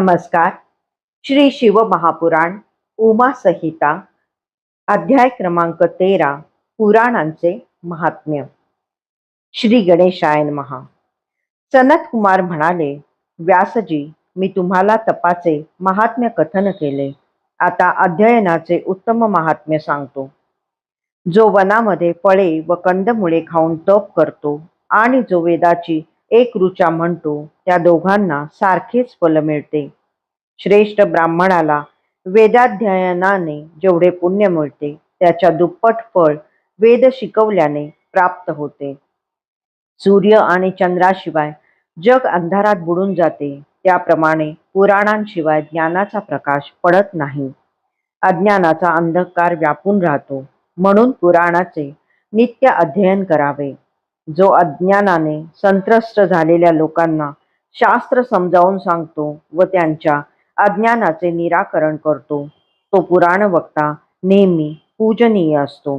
नमस्कार. श्री शिव महापुराण उमा संहिता अध्याय क्रमांक तेरा पुराणांचे महात्म्य. श्री गणेशायन महा सनत कुमार म्हणाले व्यासजी मी तुम्हाला तपाचे महात्म्य कथन केले. आता अध्ययनाचे उत्तम महात्म्य सांगतो. जो वनामध्ये फळे व कंदमुळे खाऊन तप करतो आणि जो वेदाची एक रुचा म्हणतो त्या दोघांना सारखेच फल मिळते. श्रेष्ठ ब्राह्मणाला वेदाध्ययनाने जेवढे पुण्य मिळते त्याच्या दुप्पट फळ वेद शिकवल्याने प्राप्त होते. सूर्य आणि चंद्राशिवाय जग अंधारात बुडून जाते त्याप्रमाणे पुराणांशिवाय ज्ञानाचा प्रकाश पडत नाही. अज्ञानाचा अंधकार व्यापून राहतो म्हणून पुराणाचे नित्य अध्ययन करावे. जो अज्ञानाने संत्रस्त झालेल्या लोकांना शास्त्र समजावून सांगतो व त्यांच्या अज्ञानाचे निराकरण करतो. तो पुराण वक्ता नेहमी पूजनीय असतो.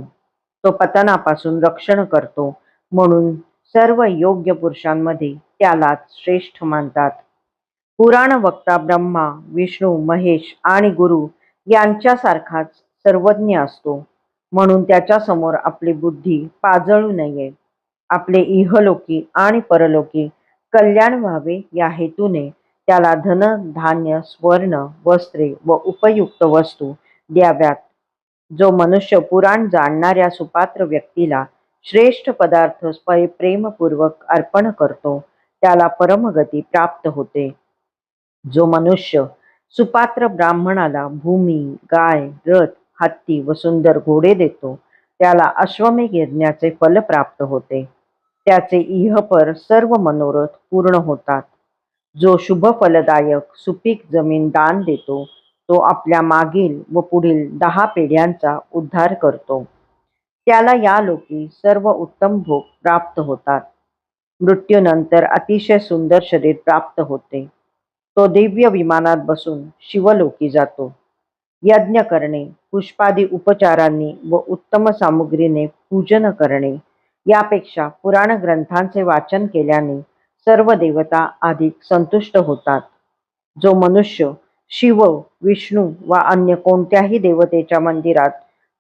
तो पतनापासून रक्षण करतो. म्हणून सर्व योग्य पुरुषांमध्ये त्यालाच श्रेष्ठ मानतात. पुराण वक्ता ब्रह्मा विष्णू महेश आणि गुरु यांच्यासारखाच सर्वज्ञ असतो. म्हणून त्याच्यासमोर आपली बुद्धी पाजळू नये. आपले इहलोकी आणि परलोकी कल्याण व्हावे या हेतूने त्याला धन धान्य स्वर्ण वस्त्रे व उपयुक्त वस्तू द्याव्यात. जो मनुष्य पुराण जाणणाऱ्या सुपात्र व्यक्तीला श्रेष्ठ पदार्थ प्रेमपूर्वक अर्पण करतो त्याला परमगती प्राप्त होते. जो मनुष्य सुपात्र ब्राह्मणाला भूमी गाय रथ हत्ती व सुंदर घोडे देतो त्याला अश्वमेघ यज्ञाचे फल प्राप्त होते. त्याचे इहपर सर्व मनोरथ पूर्ण होतात. जो शुभ फलदायक सुपीक जमीन दान देतो तो आपल्या मागील व पुढील दहा पिढ्यांचा उद्धार करतो. त्याला या लोकी सर्व उत्तम भोग प्राप्त होतात. मृत्यूनंतर अतिशय सुंदर शरीर प्राप्त होते. तो दिव्य विमानात बसून शिवलोकी जातो. यज्ञ करणे पुष्पादी उपचारांनी व उत्तम सामुग्रीने पूजन करणे यापेक्षा पुराण ग्रंथांचे वाचन केल्याने सर्व देवता अधिक संतुष्ट होतात. जो मनुष्य शिव विष्णू वा अन्य कोणत्याही देवतेच्या मंदिरात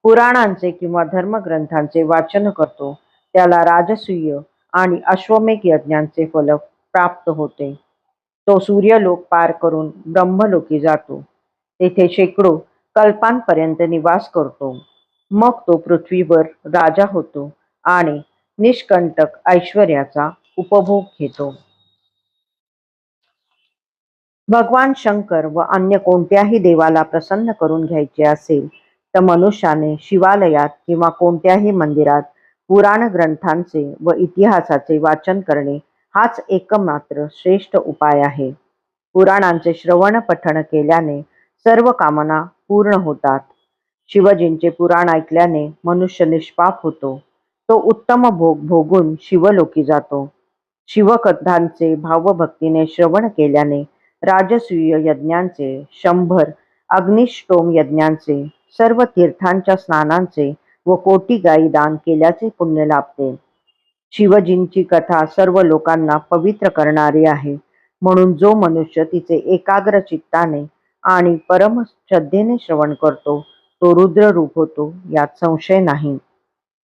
पुराणांचे किंवा धर्मग्रंथांचे वाचन करतो त्याला राजसूय आणि अश्वमेघ यज्ञांचे फल प्राप्त होते. तो सूर्यलोक पार करून ब्रह्मलोकी जातो. तेथे शेकडो कल्पांपर्यंत निवास करतो. मग तो पृथ्वीवर राजा होतो आणि निष्कंटक ऐश्वर्याचा उपभोग घेतो. भगवान शंकर व अन्य कोणत्याही देवाला प्रसन्न करून घ्यायचे असेल तर मनुष्याने शिवालयात किंवा कोणत्याही मंदिरात पुराण ग्रंथांचे व इतिहासाचे वाचन करणे हाच एकमात्र श्रेष्ठ उपाय आहे. पुराणांचे श्रवण पठण केल्याने सर्व कामना पूर्ण होतात. शिवजींचे पुराण ऐकल्याने मनुष्य निष्पाप होतो. तो उत्तम भोग भोगून शिवलोकी जातो. शिवकथांचे भावभक्तीने श्रवण केल्याने राजसूय यज्ञांचे शंभर अग्निष्टोम यज्ञांचे सर्व तीर्थांच्या स्नानांचे व कोटी गायी दान केल्याचे पुण्य लाभते. शिवजींची कथा सर्व लोकांना पवित्र करणारी आहे. म्हणून जो मनुष्य तिचे एकाग्र चित्ताने आणि परम श्रद्धेने श्रवण करतो तो रुद्र रूप होतो यात संशय नाही.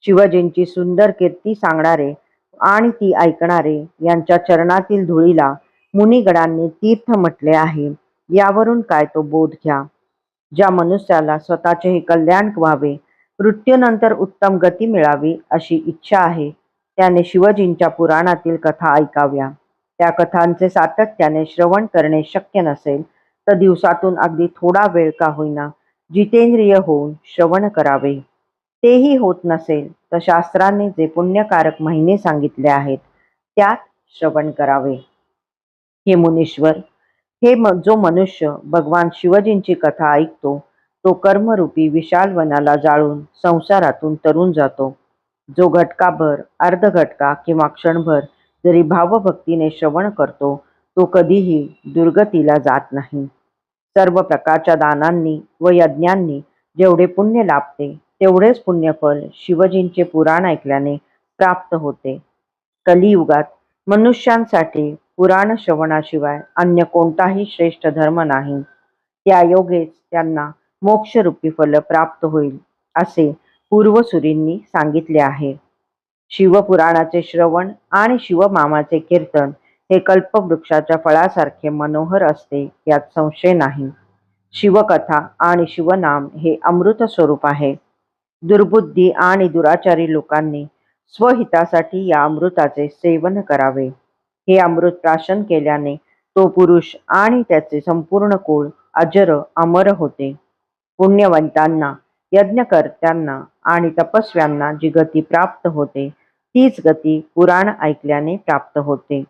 शिवजींची सुंदर कीर्ती सांगणारे आणि ती ऐकणारे यांच्या चरणातील धुळीला मुनिगडांनी तीर्थ म्हटले आहे. यावरून काय तो बोध घ्या. ज्या मनुष्याला स्वतःचे हे कल्याण व्हावे मृत्यूनंतर उत्तम गती मिळावी अशी इच्छा आहे त्याने शिवजींच्या पुराणातील कथा ऐकाव्या. त्या कथांचे सातत्याने श्रवण करणे शक्य नसेल तर दिवसातून अगदी थोडा वेळ का होईना जितेंद्रिय होऊन श्रवण करावे. तेही होत नसेल तर शास्त्राने जे पुण्यकारक महिने सांगितले आहेत त्यात श्रवण करावे. हे मुनीश्वर हे म जो मनुष्य भगवान शिवजींची कथा ऐकतो तो कर्मरूपी विशाल वनाला जाळून संसारातून तरून जातो. जो घटकाभर अर्ध घटका किंवा क्षणभर जरी भावभक्तीने श्रवण करतो तो कधीही दुर्गतीला जात नाही. सर्व प्रकारच्या दानांनी व यज्ञांनी जेवढे पुण्य लाभते तेवढेच पुण्यफल शिवजींचे पुराण ऐकल्याने प्राप्त होते. कलियुगात मनुष्यांसाठी पुराण श्रवणाशिवाय अन्य कोणताही श्रेष्ठ धर्म नाही. त्या योगेच त्यांना मोक्षरूपी फल प्राप्त होईल असे पूर्वसुरींनी सांगितले आहे. शिवपुराणाचे श्रवण आणि शिवमामाचे कीर्तन हे कल्पवृक्षाच्या फळासारखे मनोहर असते यात संशय नाही. शिवकथा आणि शिवनाम हे अमृत स्वरूप आहे. दुर्बुद्धी आणि दुराचारी लोकांनी स्वहितासाठी या अमृताचे सेवन करावे. हे अमृत प्राशन केल्याने तो पुरुष आणि त्याचे संपूर्ण कुळ अजर अमर होते. पुण्यवंतांना यज्ञकर्त्यांना आणि तपस्व्यांना जी गती प्राप्त होते तीच गती पुराण ऐकल्याने प्राप्त होते.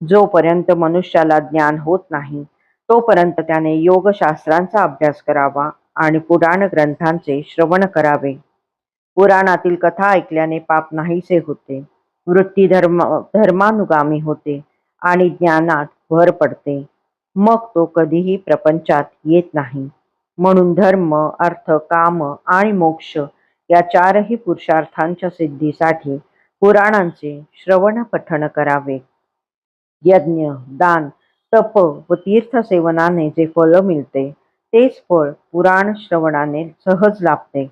जोपर्यंत मनुष्याला ज्ञान होत नाही तोपर्यंत त्याने योगशास्त्रांचा अभ्यास करावा आणि पुराण ग्रंथांचे श्रवण करावे. पुराणातील कथा ऐकल्याने पाप नाहीसे होते. वृत्ती धर्म धर्मानुगामी होते आणि ज्ञानात भर पडते. मग तो कधीही प्रपंचात येत नाही. म्हणून धर्म अर्थ काम आणि मोक्ष या चारही पुरुषार्थांच्या सिद्धीसाठी पुराणांचे श्रवण पठण करावे. यज्ञ दान तप व तीर्थसेवनाने जे फल मिळते तेच फळ पुराण श्रवणाने सहज लाभते.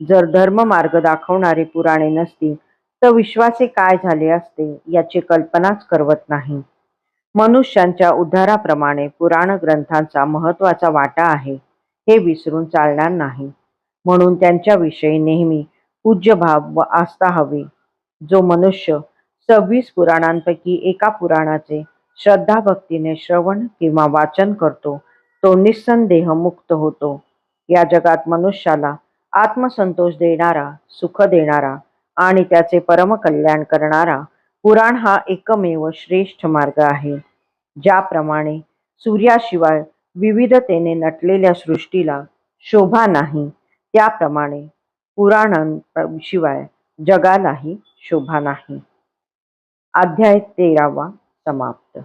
जर धर्म मार्ग दाखवणारे पुराणे नसती तर विश्वासे काय झाले असते याची कल्पनाच करवत नाही. मनुष्यांच्या उद्धाराप्रमाणे पुराण ग्रंथांचा महत्त्वाचा वाटा आहे हे विसरून चालणार नाही. म्हणून त्यांच्याविषयी नेहमी पूज्यभाव व आस्था हवी. जो मनुष्य सव्वीस पुराणांपैकी एका पुराणाचे श्रद्धाभक्तीने श्रवण किंवा वाचन करतो तो निस्संदेह मुक्त होतो. या जगात मनुष्याला आत्मसंतोष देणारा सुख देणारा आणि त्याचे परमकल्याण करणारा पुराण हा एकमेव श्रेष्ठ मार्ग आहे. ज्याप्रमाणे सूर्याशिवाय विविधतेने नटलेल्या सृष्टीला शोभा नाही त्याप्रमाणे पुराणांशिवाय जगालाही शोभा नाही. अध्याय तेरावा समाप्त.